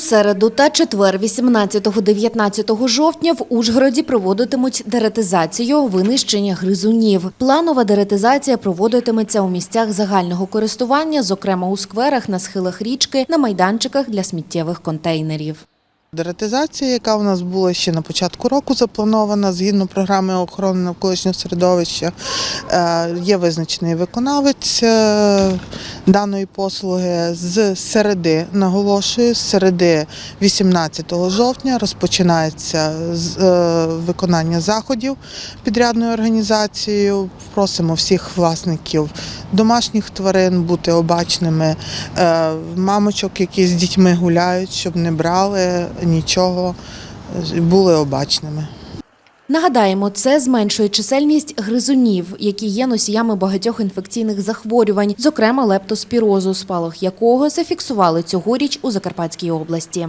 Середу та четвер, 18-19 жовтня, в Ужгороді проводитимуть деретизацію винищення гризунів. Планова деретизація проводитиметься у місцях загального користування, зокрема у скверах, на схилах річки, на майданчиках для сміттєвих контейнерів. Дератизація, яка у нас була ще на початку року запланована згідно програми охорони навколишнього середовища, е, є визначений виконавець е, даної послуги з середи, наголошую, з середи 18 жовтня розпочинається е, виконання заходів підрядною організацією. Просимо всіх власників домашніх тварин бути обачними, мамочок, які з дітьми гуляють, щоб не брали нічого, були обачними. Нагадаємо, це зменшує чисельність гризунів, які є носіями багатьох інфекційних захворювань, зокрема лептоспірозу, спалах якого зафіксували цьогоріч у Закарпатській області.